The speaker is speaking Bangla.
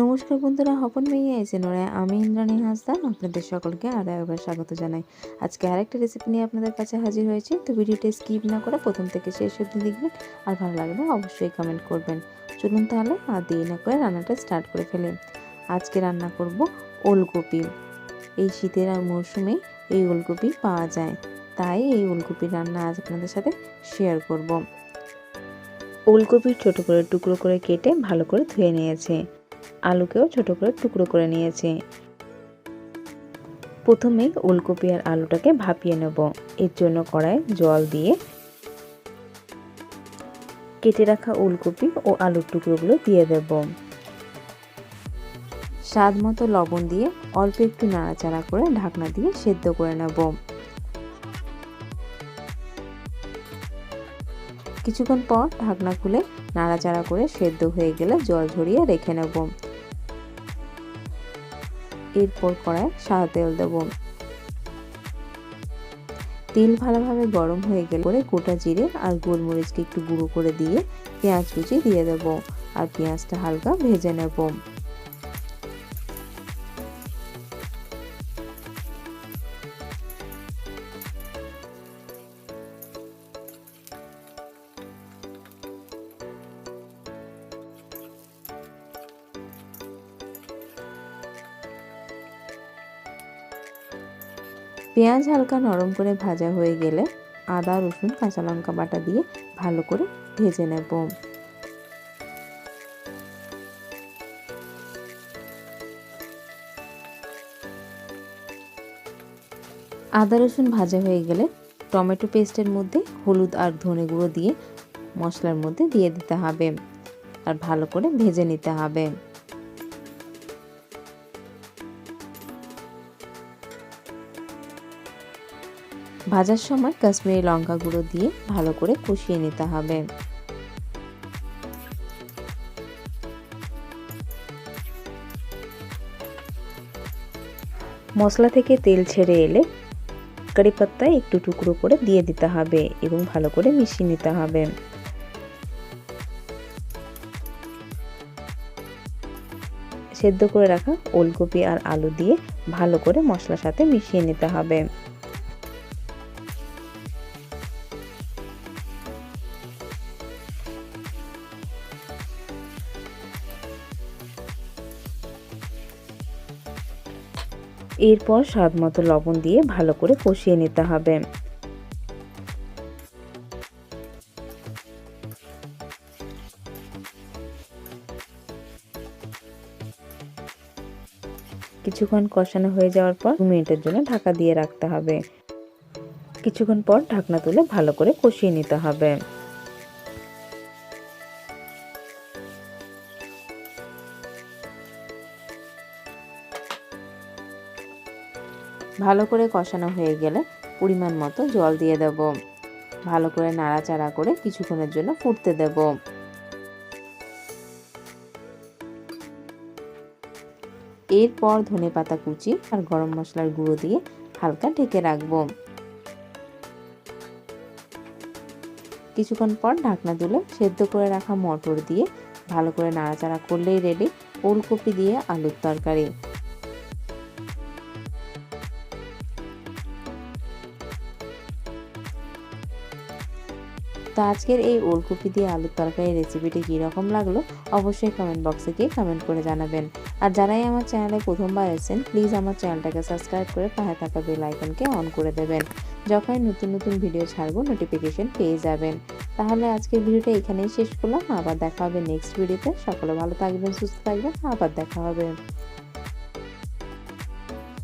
নমস্কার বন্ধুরা, হপন মেয়ে এসে নোড়ায় আমি ইন্দ্রাণী হাসদা আপনাদের সকলকে আরও একবার স্বাগত জানাই। আজকে আরেকটা রেসিপি নিয়ে আপনাদের কাছে হাজির হয়েছি, তো ভিডিওটা স্কিপ না করে প্রথম থেকে শেষ অবধি দেখবেন, আর ভালো লাগলে অবশ্যই কমেন্ট করবেন। চলুন তাহলে আর দেরি না করে রান্নাটা স্টার্ট করে ফেলেন আজকে রান্না করব ওলকপি। এই শীতের মরশুমে এই ওলকপি পাওয়া যায়, তাই এই ওলকপির রান্না আজ আপনাদের সাথে শেয়ার করব। ওলকপির ছোট করে টুকরো করে কেটে ভালো করে ধুয়ে নিয়েছে। আলুকেও ছোট করে টুকরো করে নিয়েছে। প্রথমে ওলকপি আর আলুটাকে ভাপিয়ে নেব। এর জন্য কড়ায় জল দিয়ে কেটে রাখা ওলকপি ও আলুর টুকরোগুলো দিয়ে দেব। স্বাদ মতো লবণ দিয়ে অল্প একটু নাড়াচাড়া করে ঢাকনা দিয়ে সেদ্ধ করে নেব। কিছুক্ষণ পর ঢাকনা খুলে নাড়াচাড়া করে সেদ্ধ হয়ে গেলে জল ঝরিয়ে রেখে নেব। এরপর কড়ায় সাদা তেল দেব। তেল ভালোভাবে গরম হয়ে গেলে পরে গোটা জিরে আর গোলমরিচকে একটু গুঁড়ো করে দিয়ে পেঁয়াজ কুচি দিয়ে দেব আর পেঁয়াজটা হালকা ভেজে নেব। পেঁয়াজ হালকা নরম করে ভাজা হয়ে গেলে আদা, রসুন, কাঁচা লঙ্কা বাটা দিয়ে ভালো করে ভেজে নেব। আদা, রসুন ভাজা হয়ে গেলে টমেটো পেস্টের মধ্যে হলুদ আর ধনে গুঁড়ো দিয়ে মশলার মধ্যে দিয়ে দিতে হবে আর ভালো করে ভেজে নিতে হবে। ভাজার সময় কাশ্মীরি লঙ্কা গুঁড়ো দিয়ে ভালো করে কষিয়ে নিতে হবে। মশলা থেকে তেল ছেড়ে এলে কারি পাত্তা একটু টুকরো করে দিয়ে দিতে হবে এবং ভালো করে মিশিয়ে নিতে হবে। সেদ্ধ করে রাখা ওলকপি আর আলু দিয়ে ভালো করে মশলার সাথে মিশিয়ে নিতে হবে। এরপর স্বাদ মতো লবণ দিয়ে ভালো করে কষিয়ে নিতে হবে। কিছুক্ষণ কষানো হয়ে যাওয়ার পর দু মিনিটের জন্য ঢাকা দিয়ে রাখতে হবে। কিছুক্ষণ পর ঢাকনা তুলে ভালো করে কষিয়ে নিতে হবে। ভালো করে কষানো হয়ে গেলে পরিমাণ মতো জল দিয়ে দেব। ভালো করে নাড়াচাড়া করে কিছুক্ষণের জন্য ফুটতে দেব। এরপর ধনে পাতা কুচি আর গরম মশলার গুঁড়ো দিয়ে হালকা ঢেকে রাখব। কিছুক্ষণ পর ঢাকনা তুলে সেদ্ধ করে রাখা মটর দিয়ে ভালো করে নাড়াচাড়া করলেই রেডি ওলকপি দিয়ে আলুর তরকারি। তো আজকের এই ওলকপি দিয়ে আলুর তরকারি রেসিপিটি কীরকম লাগল অবশ্যই কমেন্ট বক্সে গিয়ে কমেন্ট করে জানাবেন। আর যারাই আমার চ্যানেলে প্রথমবার এসেছেন প্লিজ আমার চ্যানেলটাকে সাবস্ক্রাইব করে পাশে থাকা বেল আইকনকে অন করে দেবেন। যখনই নতুন নতুন ভিডিও ছাড়বো নোটিফিকেশন পেয়ে যাবেন। তাহলে আজকের ভিডিওটা এখানেই শেষ করলাম। আবার দেখা হবে নেক্সট ভিডিওতে সকলে ভালো থাকবেন, সুস্থ থাকবেন। আবার দেখা হবে।